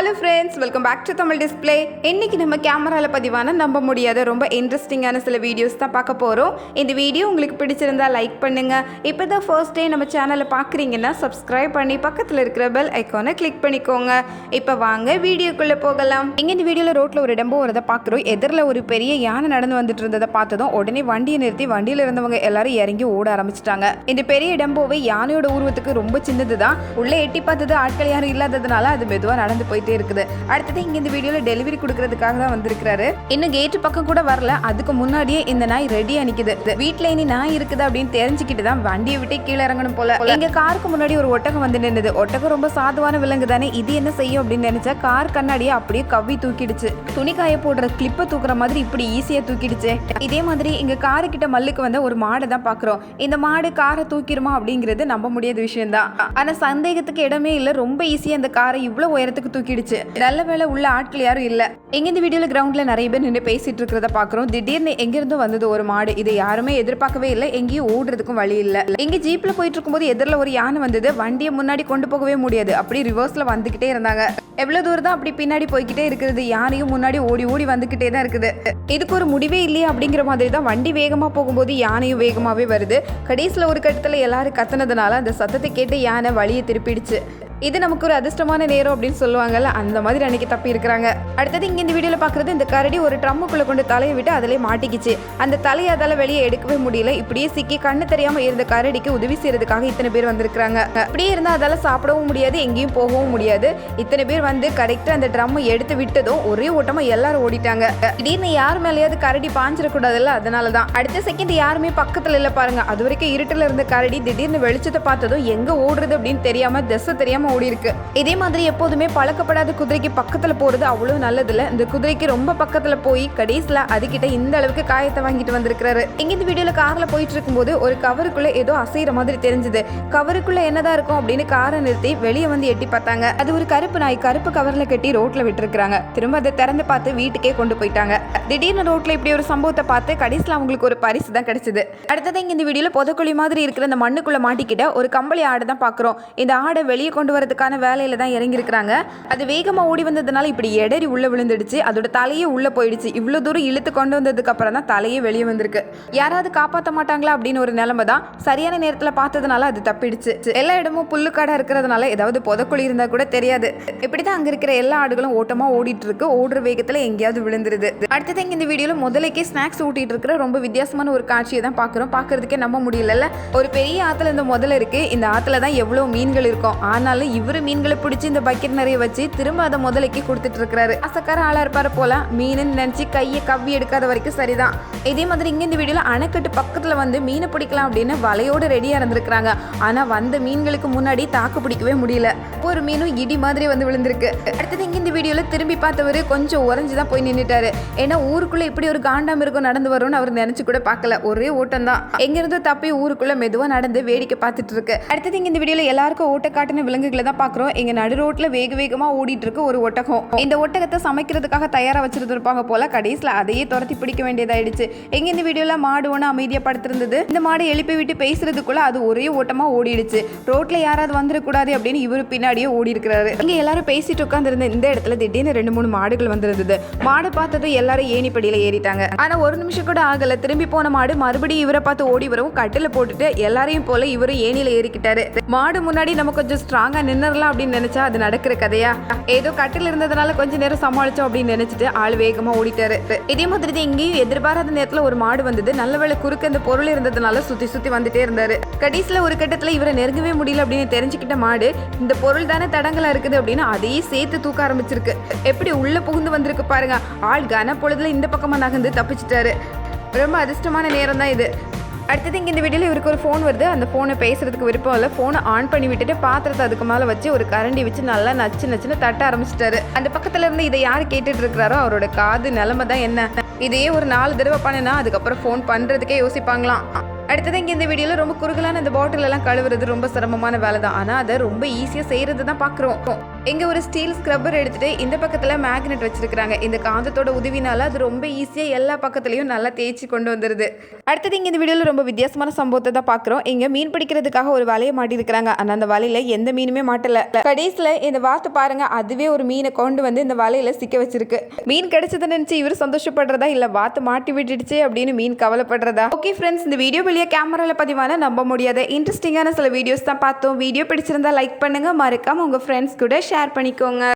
Hello friends welcome back to Tamil display இன்னைக்கு நம்ம கேமராவில் பதிவான நம்ப முடியாத ரொம்ப இன்ட்ரெஸ்டிங்கான சில வீடியோஸ் தான் பார்க்க போகிறோம் இந்த வீடியோ உங்களுக்கு பிடிச்சிருந்தா லைக் பண்ணுங்க. இப்போ தான் ஃபர்ஸ்ட் டே நம்ம சேனலை பார்க்குறீங்கன்னா சப்ஸ்கிரைப் பண்ணி பக்கத்தில் இருக்கிற பெல் ஐக்கானை கிளிக் பண்ணிக்கோங்க. இப்போ வாங்க வீடியோக்குள்ளே போகலாம். இங்கே இந்த வீடியோவில் ரோட்டில் ஒரு இடம்போ வரதை பார்க்குறோம். எதிரில் ஒரு பெரிய யானை நடந்து வந்துட்டு இருந்ததை பார்த்ததும் உடனே வண்டியை நிறுத்தி வண்டியில் இருந்தவங்க எல்லாரும் இறங்கி ஓட ஆரம்பிச்சிட்டாங்க. இந்த பெரிய டெம்போவை யானையோட உருவத்துக்கு ரொம்ப சின்னது தான் உள்ளே எட்டி பார்த்தது ஆட்கள் யாரும் இல்லாததுனால அது மெதுவாக நடந்து போயிட்டு இருக்குது. அடுத்தது இங்க இந்த வீடியோல டெலிவரி கொடுக்கறதுக்காக தான் வந்திருக்கிறாரு. இன்னும் கேட்டு பக்கம் கூட வரல. அதுக்கு முன்னாடியே இந்த நாய் ரெடி நிக்குது. வீட்ல இனி நாய் இருக்குது அப்படின்னு தெரிஞ்சுக்கிட்டு தான் வண்டியை விட்டு கீழே இறங்கணும் போல. எங்க காருக்கு முன்னாடி ஒரு ஒட்டகம் வந்து நின்றுது ஒட்டகம் ரொம்ப சாதுவான விலங்கு தானே. இது என்ன செய்யும் அப்படின்னு நினைச்சா கார் கண்ணாடியை அப்படியே கவ்வி தூக்கிடுச்சு. துணி காய போடுற கிளிப்பை தூக்குற மாதிரி இப்படி ஈஸியா தூக்கிடுச்சு. இதே மாதிரி இங்க காரு கிட்ட மல்லுக்கு வந்த ஒரு மாடை தான் பாக்குறோம். இந்த மாடு காரை தூக்கிடுமா அப்படிங்கிறது நம்ப முடியாத விஷயம் தான் ஆனா சந்தேகத்துக்கு இடமே இல்ல. ரொம்ப ஈஸியா இந்த காரை இவ்வளவு உயரத்துக்கு தூக்கிடுச்சு. நல்ல வேலை உள்ள ஆட்கள் யாரும் இல்ல. எங்க இந்த வீடியோல கிரவுண்ட்ல நிறைய பேர் நின்று பேசிட்டு இருக்கிறத பாக்குறோம். திடீர்னு எங்கிருந்தோ வந்தது ஒரு மாடு. இதை யாருமே எதிர்பார்க்கவே இல்லை. எங்கேயும் ஓடுறதுக்கும் வழி இல்ல. எங்க ஜீப்ல போயிட்டு இருக்கும்போது எதிரில் ஒரு யானை வந்தது. வண்டியை முன்னாடி கொண்டு போகவே முடியாது. அப்படி ரிவர்ஸ்ல வந்துகிட்டே இருந்தாங்க. எவ்வளவு தூரம் தான் அப்படி பின்னாடி போய்கிட்டே இருக்கிறது யானையும் முன்னாடி ஓடி ஓடி வந்துகிட்டே தான் இருக்குது. இதுக்கு ஒரு முடிவே இல்லையே அப்படிங்கிற மாதிரி தான் வண்டி வேகமா போகும்போது யானையும் வேகமாவே வருது. கடைசியில் ஒரு கட்டத்தில் எல்லாரும் கத்துனதுனால அந்த சத்தத்தை கேட்டு யானை வழியை திருப்பிடுச்சு. இது நமக்கு ஒரு அதிர்ஷ்டமான நேரம் அப்படின்னு சொல்லுவாங்கல்ல அந்த மாதிரி அன்னைக்கு தப்பி இருக்கிறாங்க. அடுத்தது இங்க இந்த வீடியோல பாக்குறது இந்த கரடி ஒரு ட்ரம்முக்குள்ள கொண்டு தலையை விட்டு அதிலே மாட்டிக்கிச்சு. அந்த தலையை அதால வெளியே எடுக்கவே முடியல. இப்படியே சிக்கி கண்ணு தெரியாம இருந்த கரடிக்கு உதவி செய்யறதுக்காக இத்தனை பேர் வந்திருக்கிறாங்க. அப்படியே இருந்தா அதால சாப்பிடவும் முடியாது எங்கேயும் போகவும் முடியாது. இத்தனை பேர் வந்து கரெக்டா அந்த ட்ரம்மை எடுத்து விட்டதும் ஒரே ஓட்டமா எல்லாரும் ஓடிட்டாங்க. திடீர்னு யார் மேலேயாவது கரடி பாஞ்சிடக்கூடாதுல்ல அதனால தான் அடுத்த செகண்ட் யாருமே பக்கத்துல இல்ல பாருங்க. அது வரைக்கும் இருட்டுல இருந்த கரடி திடீர்னு வெளிச்சத்தை பார்த்ததும் எங்க ஓடுறது அப்படின்னு தெரியாம திசை தெரியாம ஓடி இருக்கு இதே மாதிரி எப்போதுமே பழக்கப்படாத குதிரைக்கு பக்கத்துல போறது அவ்வளவு நல்லதில்ல. இந்த குதிரைக்கு ரொம்ப பக்கத்துல போய் கடைசியில அதுகிட்ட இந்த அளவுக்கு காயத்தை வாங்கிட்டு வந்திருக்கிறாரு. இங்க இந்த வீடியோல கார்ல போயிட்டு இருக்கும்போது ஒரு கவருக்குள்ள ஏதோ அசைற மாதிரி தெரிஞ்சது. கவருக்குள்ள என்னதான் இருக்கும் அப்படின்னு காரை நிறுத்தி வெளியே வந்து எட்டி பார்த்தாங்க. அது ஒரு கருப்பு நாய் கருப்பு கவர்ல கட்டி ரோட்ல விட்டுருக்காங்க திரும்ப அதை திறந்து பார்த்து வீட்டுக்கே கொண்டு போயிட்டாங்க. திடீர்னு ரோட்ல இப்படி ஒரு சம்பவத்தை பார்த்து கடைசியில் அவங்களுக்கு ஒரு பரிசு தான் கிடைச்சது. அடுத்தது இங்க இந்த வீடியோல புதக்குழி மாதிரி இருக்கிற அந்த மண்ணுக்குள்ள மாட்டிக்கிட்ட ஒரு கம்பளி ஆடை தான் பாக்குறோம் இந்த ஆடை வெளியே கொண்டு வரதுக்கான வேலையில் தான் இறங்கியிருக்கிறாங்க. அது வேகமாக ஓடி வந்ததுனால இப்படி எடறி உள்ளே விழுந்துடுச்சு. அதோட தலையே உள்ளே போயிடுச்சு. இவ்வளோ தூரம் இழுத்து கொண்டு வந்ததுக்கு அப்புறம் தான் தலையே வெளியே வந்திருக்கு. யாராவது காப்பாற்ற மாட்டாங்களா அப்படின்னு ஒரு நிலைமை தான் சரியான நேரத்தில் பார்த்ததுனால அது தப்பிடுச்சு. எல்லா இடமும் புல்லுக்காடாக இருக்கிறதுனால ஏதாவது புதக்குழி இருந்தால் கூட தெரியாது. இப்படி தான் அங்கே இருக்கிற எல்லா ஆடுகளும் ஓட்டமாக ஓடிட்டு இருக்கு ஓடுற வேகத்தில் எங்கேயாவது விழுந்துருது. அடுத்தது இந்த வீடியோவில் முதலைக்கே ஸ்நாக்ஸ் ஊட்டிட்டு இருக்கிற ரொம்ப வித்தியாசமான ஒரு காட்சியை தான் பார்க்குறோம். பார்க்கறதுக்கே நம்ப முடியல ஒரு பெரிய ஆற்றுல இந்த முதல்ல இருக்குது இந்த ஆற்றுல தான் எவ்வளோ மீன்கள் இருக்கும். ஆனாலும் இவரு மீன்களை பிடிச்சி இந்த பக்கெட் நிறைய வச்சு திரும்ப அதை முதலைக்கு கொடுத்துட்டு இருக்கிறாரு. அசக்கார ஆளா இருப்பாரு போல. மீனுன்னு நினைச்சு கையை கவ்வி எடுக்காத வரைக்கும் சரிதான். இதே மாதிரி இங்க இந்த வீடியோல அணைக்கட்டு பக்கத்துல வந்து மீனை பிடிக்கலாம் அப்படின்னு வலையோட ரெடியா இருந்திருக்காங்க ஆனா வந்த மீன்களுக்கு முன்னாடி தாக்கு பிடிக்கவே முடியல. ஒரு மீனும் இடி மாதிரி வந்து விழுந்திருக்கு. அடுத்தது இங்க இந்த வீடியோல திரும்பி பார்த்தவர் கொஞ்சம் உறைஞ்சு தான் போய் நின்றுட்டாரு ஏன்னா ஊருக்குள்ள இப்படி ஒரு காண்டாமிருகம் நடந்து வரும்னு அவர் நினைச்சு கூட பார்க்கல. ஒரே ஓட்டம் தான் எங்க இருந்தோ தப்பி ஊருக்குள்ள மெதுவா நடந்து வேடிக்கை பார்த்துட்டு இருக்கு. அடுத்தது இங்க இந்த வீடியோல எல்லாருக்கும் ஓட்ட காட்டின விலங்குகளை தான் பாக்குறோம். எங்க நடு ரோட்ல வேக வேகமா ஓடிட்டு இருக்க ஒரு ஒட்டகம். இந்த ஒட்டகத்தை சமைக்கிறதுக்காக தயாரா வச்சிருந்திருப்பாங்க போல. கடைசியில அதையே துரத்தி பிடிக்க வேண்டியதாயிடுச்சு. எங்க இந்த வீடியோல மாடு ஒன்று அமைதியா படுத்திருந்தது. இந்த மாடு எழுப்பி விட்டு பேசுறதுக்குள்ள அது ஒரே ஓட்டமா ஓடிடுச்சு. ரோட்ல யாராவது வந்துடக்கூடாது அப்படின்னு இவரு பின்னாடியே ஓடி இருக்கிறாரு இங்க எல்லாரும் பேசிட்டு உட்காந்துருந்த இந்த இடத்துல திடீர்னு ரெண்டு மூணு மாடுகள் வந்திருந்தது. மாடு பார்த்ததும் எல்லாரும் ஏணிப்படியில ஏறிட்டாங்க. ஆனா ஒரு நிமிஷம் கூட ஆகல. திரும்பி போன மாடு மறுபடியும் இவரை பார்த்து ஓடி வரவும் கட்டில போட்டுட்டு எல்லாரையும் போல இவரும் ஏணியில ஏறிக்கிட்டாரு. மாடு முன்னாடி நம்ம கொஞ்சம் ஸ்ட்ராங்கா அப்படின்னு நினைச்சா அது நடக்கிற கதையா? ஏதோ கட்டில் இருந்ததுனால கொஞ்ச நேரம் சமாளிச்சோம் அப்படின்னு நினைச்சிட்டு ஆள் வேகமா ஓடிட்டாரு. இதே மாதிரி தான் இங்கேயும் எதிர்பாராத நேரத்துல ஒரு மாடு வந்தது. நல்ல வேலை குறுக்க அந்த பொருள் இருந்ததுனால சுத்தி சுத்தி வந்துட்டே இருந்தாரு. கடைசியில ஒரு கட்டத்துல இவரை நெருங்கவே முடியல அப்படின்னு தெரிஞ்சுக்கிட்ட மாடு இந்த பொருள் தானே தடங்கலா இருக்குது அப்படின்னு அதையே சேர்த்து தூக்க ஆரம்பிச்சிருக்கு. எப்படி உள்ள புகுந்து வந்திருக்கு பாருங்க. ஆள் கன பொழுதுல இந்த பக்கமா நகர்ந்து தப்பிச்சிட்டாரு. ரொம்ப அதிர்ஷ்டமான நேரம் தான் இது. அடுத்தது இங்கே இந்த வீடியோவில் இவருக்கு ஒரு ஃபோன் வருது. அந்த ஃபோனை பேசுகிறதுக்கு விருப்பம் இல்லை. ஃபோனை ஆன் பண்ணி விட்டுட்டு பாத்திரத்தை அதுக்கு மேலே வச்சு ஒரு கரண்டி வச்சு நல்லா நச்சு நச்சுன்னு தட்ட ஆரம்பிச்சிட்டாரு. அந்த பக்கத்தில் இருந்து இதை யார் கேட்டுட்டு இருக்கிறாரோ அவரோட காது நிலமை தான் என்ன. இதையே ஒரு நாலு தடவை பண்ணினா அதுக்கப்புறம் ஃபோன் பண்ணுறதுக்கே யோசிப்பாங்களாம். அடுத்தது இங்கே இந்த வீடியோவில் ரொம்ப குறுகலான இந்த பாட்டில் எல்லாம் கழுவுறது ரொம்ப சிரமமான வேலை தான் ஆனால் அதை ரொம்ப ஈஸியாக செய்கிறது தான் பார்க்குறோம் இங்கே ஒரு ஸ்டீல் ஸ்க்ரப்பர் எடுத்துட்டு இந்த பக்கத்தில் மேக்னெட் வச்சிருக்காங்க இந்த காந்தத்தோட உதவினால அது ரொம்ப ஈஸியாக எல்லா பக்கத்துலையும் நல்லா தேய்ச்சி கொண்டு வந்துடுது அடுத்தது இங்கே இந்த வீடியோவில் ரொம்ப வித்தியாசமான சம்பவத்தை தான் பார்க்குறோம் இங்கே மீன் பிடிக்கிறதுக்காக ஒரு வலையை மாட்டியிருக்கிறாங்க. ஆனால் அந்த வலையில் எந்த மீனுமே மாட்டல. கடைசியில் இந்த வார்த்தை பாருங்க அதுவே ஒரு மீனை கொண்டு வந்து இந்த வலையில் சிக்க வச்சிருக்கு. மீன் கிடைச்சதை நினச்சி இவர் சந்தோஷப்படுறதா? இல்லை வாத்து மாட்டி விட்டுடுச்சு அப்படின்னு மீன் கவலைப்படுறதா? ஓகே ஃப்ரெண்ட்ஸ் இந்த வீடியோ வெளியே கேமராவில் பதிவான நம்ப முடியாத இன்ட்ரெஸ்டிங்கான சில வீடியோஸ் தான் பார்த்தோம். வீடியோ பிடிச்சிருந்தா லைக் பண்ணுங்க. மறக்காம உங்கள் ஃப்ரெண்ட்ஸ் கூட ஷேர் பண்ணிக்கோங்க.